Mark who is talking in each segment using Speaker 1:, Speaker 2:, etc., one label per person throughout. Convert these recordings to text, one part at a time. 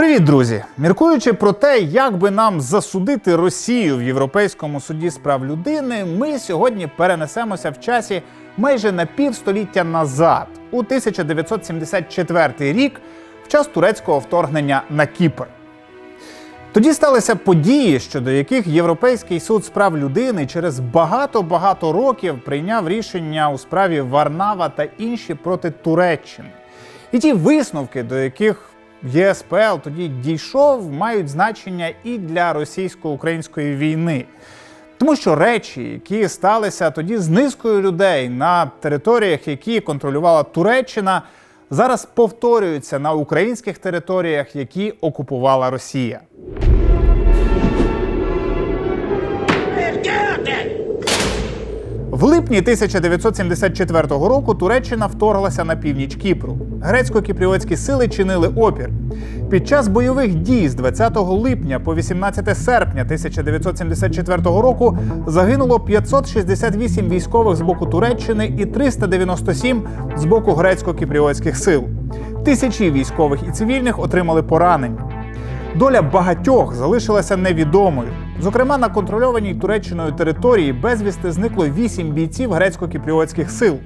Speaker 1: Привіт, друзі! Міркуючи про те, як би нам засудити Росію в Європейському суді з прав людини, ми сьогодні перенесемося в часі майже на півстоліття назад, у 1974 рік, в час турецького вторгнення на Кіпр. Тоді сталися події, щодо яких Європейський суд з прав людини через багато-багато років прийняв рішення у справі Варнава та інші проти Туреччини. І ті висновки, до яких ЄСПЛ тоді дійшов, мають значення і для російсько-української війни. Тому що речі, які сталися тоді з низкою людей на територіях, які контролювала Туреччина, зараз повторюються на українських територіях, які окупувала Росія. В липні 1974 року Туреччина вторглася на північ Кіпру. Грецько-кіпріотські сили чинили опір. Під час бойових дій з 20 липня по 18 серпня 1974 року загинуло 568 військових з боку Туреччини і 397 з боку грецько-кіпріотських сил. Тисячі військових і цивільних отримали поранення. Доля багатьох залишилася невідомою. Зокрема, на контрольованій Туреччиною території безвісти зникло вісім бійців грецько-кіпріотських сил.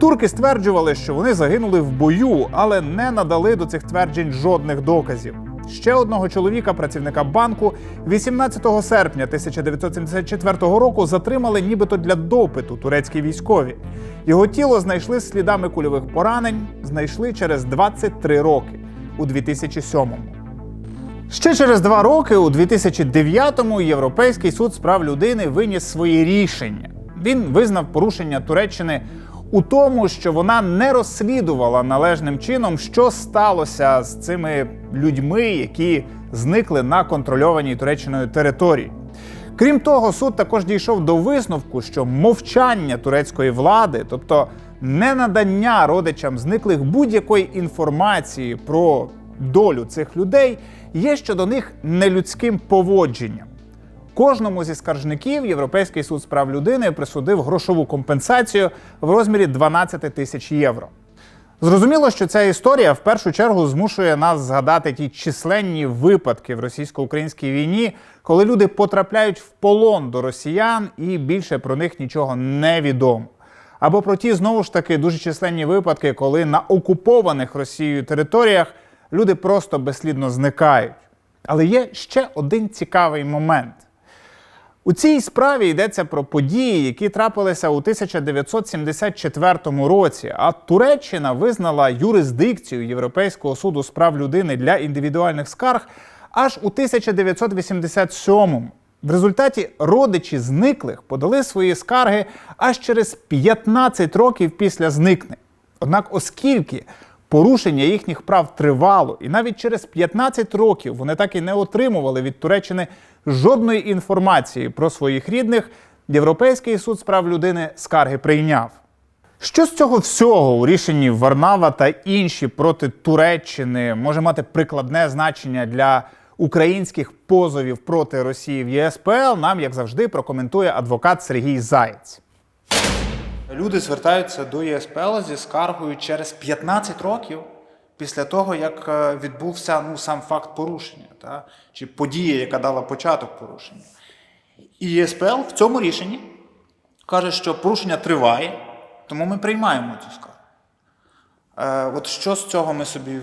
Speaker 1: Турки стверджували, що вони загинули в бою, але не надали до цих тверджень жодних доказів. Ще одного чоловіка, працівника банку, 18 серпня 1974 року затримали нібито для допиту турецькі військові. Його тіло знайшли слідами кульових поранень, знайшли через 23 роки у 2007-му. Ще через два роки, у 2009-му, Європейський суд з прав людини виніс свої рішення. Він визнав порушення Туреччини у тому, що вона не розслідувала належним чином, що сталося з цими людьми, які зникли на контрольованій Туреччиною території. Крім того, суд також дійшов до висновку, що мовчання турецької влади, тобто ненадання родичам зниклих будь-якої інформації про долю цих людей, є щодо них нелюдським поводженням. Кожному зі скаржників Європейський суд з прав людини присудив грошову компенсацію в розмірі 12 тисяч євро. Зрозуміло, що ця історія в першу чергу змушує нас згадати ті численні випадки в російсько-українській війні, коли люди потрапляють в полон до росіян і більше про них нічого не відомо. Або про ті знову ж таки дуже численні випадки, коли на окупованих Росією територіях люди просто безслідно зникають. Але є ще один цікавий момент. У цій справі йдеться про події, які трапилися у 1974 році. А Туреччина визнала юрисдикцію Європейського суду з прав людини для індивідуальних скарг аж у 1987-му. В результаті родичі зниклих подали свої скарги аж через 15 років після зникнення. Однак, оскільки порушення їхніх прав тривало, і навіть через 15 років вони так і не отримували від Туреччини жодної інформації про своїх рідних, Європейський суд з прав людини скарги прийняв. Що з цього всього у рішенні Варнава та інші проти Туреччини може мати прикладне значення для українських позовів проти Росії в ЄСПЛ? Нам, як завжди, прокоментує адвокат Сергій Заєць. Люди звертаються до ЄСПЛ зі скаргою через 15 років після того, як е, відбувся ну, сам факт порушення, та? чи подія, яка дала початок порушення. І ЄСПЛ в цьому рішенні каже, що порушення триває, тому ми приймаємо цю скаргу. Е, от що з цього ми собі,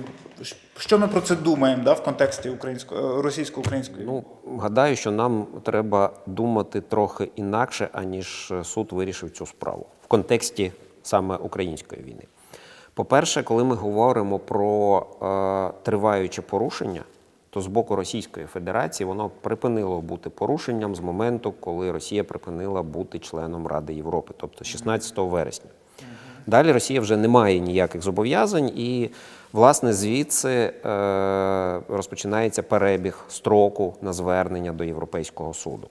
Speaker 1: що ми про це думаємо да, в контексті українсько, російсько-української?
Speaker 2: Ну, гадаю, що нам треба думати трохи інакше, аніж суд вирішив цю справу в контексті саме української війни. По-перше, коли ми говоримо про е, триваюче порушення, то з боку Російської Федерації воно припинило бути порушенням з моменту, коли Росія припинила бути членом Ради Європи, тобто 16 вересня. Далі Росія вже не має ніяких зобов'язань, і, власне, звідси е, розпочинається перебіг строку на звернення до Європейського суду.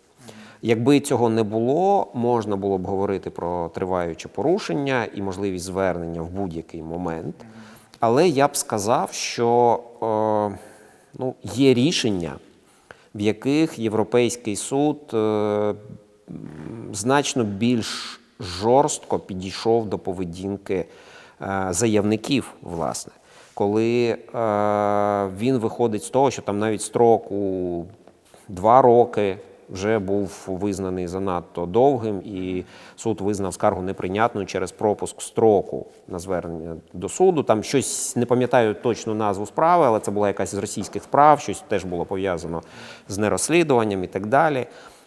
Speaker 2: Якби цього не було, можна було б говорити про триваюче порушення і можливість звернення в будь-який момент. Але я б сказав, що е, ну, є рішення, в яких Європейський суд е, значно більш жорстко підійшов до поведінки е, заявників, власне. коли е, він виходить з того, що там навіть строк у два роки вже був визнаний занадто довгим, і суд визнав скаргу неприйнятною через пропуск строку на звернення до суду. Там щось не пам'ятаю точну назву справи, але це була якась з російських справ, щось теж було пов'язано з нерозслідуванням і так далі.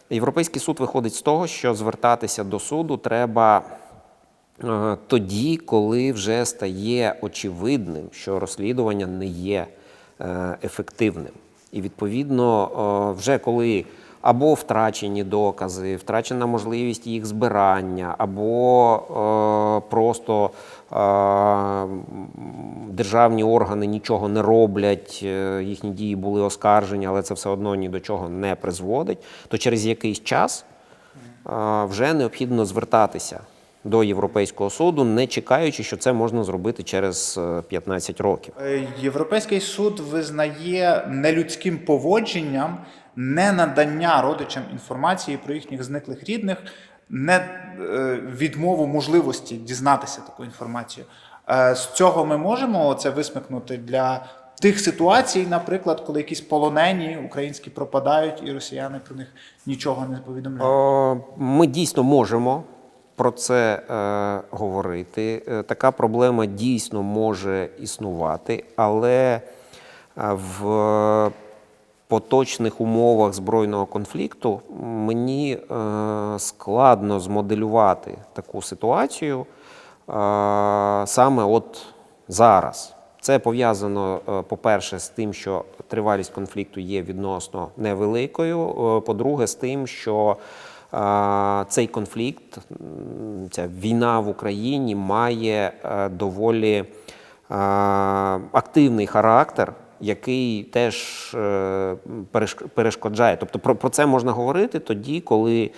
Speaker 2: Європейський суд виходить з того, що звертатися до суду треба е, тоді, коли вже стає очевидним, що розслідування не є е, ефективним. І відповідно, е, вже коли або втрачені докази, втрачена можливість їх збирання, або е, просто е, державні органи нічого не роблять, е, їхні дії були оскаржені, але це все одно ні до чого не призводить, то через якийсь час е, вже необхідно звертатися до Європейського суду, не чекаючи, що це можна зробити через е, 15 років.
Speaker 3: Е, Європейський суд визнає нелюдським поводженням ненадання родичам інформації про їхніх зниклих рідних, не е, відмову можливості дізнатися таку інформацію. Е, З цього ми можемо це висмикнути для тих ситуацій, наприклад, коли якісь полонені українські пропадають, і росіяни про них нічого не повідомляють.
Speaker 2: Ми дійсно можемо про це е, говорити. Е, Така проблема дійсно може існувати, але е, в поточних умовах збройного конфлікту мені е, складно змоделювати таку ситуацію е, саме от зараз. Це пов'язано, е, по-перше, з тим, що тривалість конфлікту є відносно невеликою. По-друге, з тим, що цей конфлікт, ця війна в Україні має е, доволі е, активний характер, який теж е, перешкоджає. Тобто про, про це можна говорити тоді, коли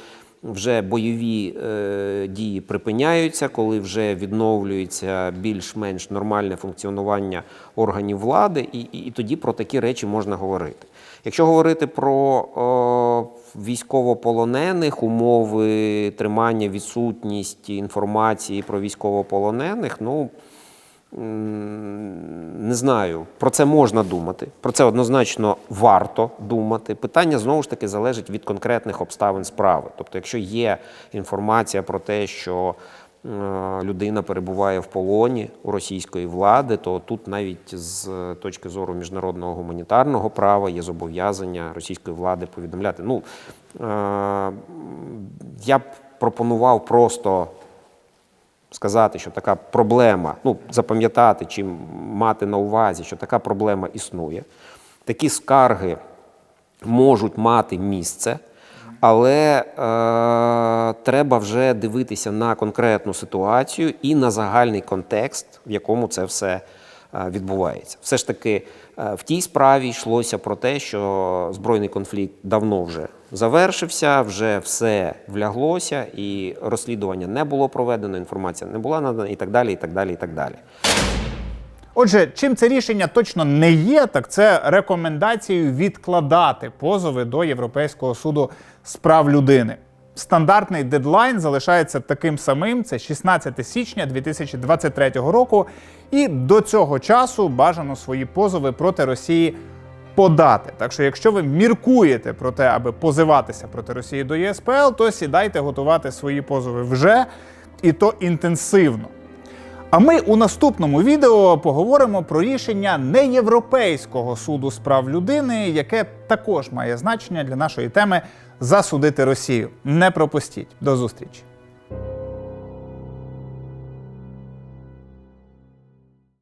Speaker 2: вже бойові е, дії припиняються, коли вже відновлюється більш-менш нормальне функціонування органів влади, і, і, і тоді про такі речі можна говорити. Якщо говорити про о, військовополонених, умови тримання, відсутність інформації про військовополонених, ну не знаю, про це можна думати. Про це однозначно варто думати. Питання знову ж таки залежить від конкретних обставин справи. Тобто, якщо є інформація про те, що е, людина перебуває в полоні у російської влади, то тут навіть з точки зору міжнародного гуманітарного права є зобов'язання російської влади повідомляти. Ну, е, я б пропонував просто сказати, що така проблема, ну, запам'ятати чи мати на увазі, що така проблема існує. Такі скарги можуть мати місце, але е, треба вже дивитися на конкретну ситуацію і на загальний контекст, в якому це все е, відбувається. Все ж таки, е, в тій справі йшлося про те, що збройний конфлікт давно вже завершився, вже все вляглося, і розслідування не було проведено, інформація не була надана, і так далі, і так далі, і так далі.
Speaker 1: Отже, чим це рішення точно не є, так це рекомендацією відкладати позови до Європейського суду з прав людини. Стандартний дедлайн залишається таким самим: це 16 січня 2023 року. І до цього часу бажано свої позови проти Росії подати. Так що, якщо ви міркуєте про те, аби позиватися проти Росії до ЄСПЛ, то сідайте готувати свої позови вже і то інтенсивно. А ми у наступному відео поговоримо про рішення неєвропейського суду з прав людини, яке також має значення для нашої теми засудити Росію. Не пропустіть. До зустрічі!